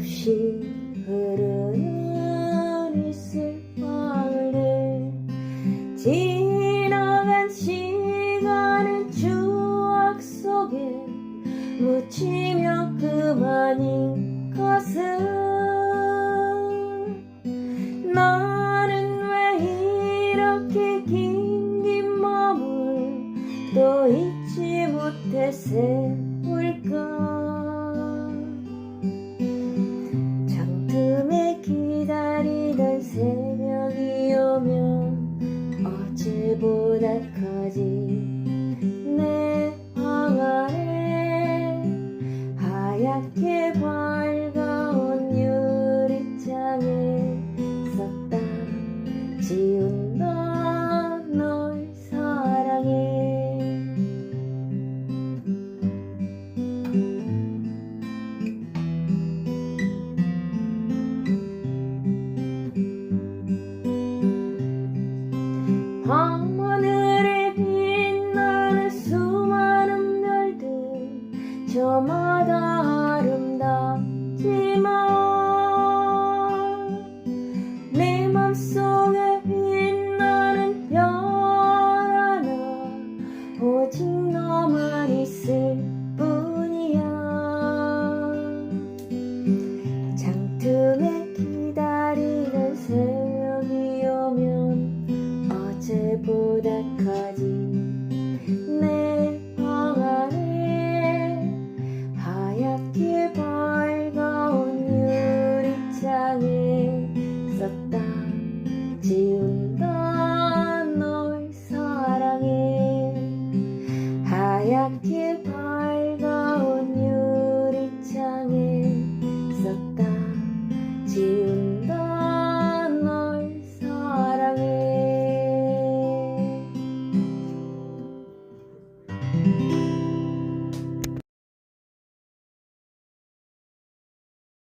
없이 흐르는 이슬방울들 지나간 시간의 추억 속에 묻히며 그만인 것은 나는 왜 이렇게 긴 긴 마음을 또 잊지 못해 세울까 어제보다 커진 내 방안에 하얗게 밝 两天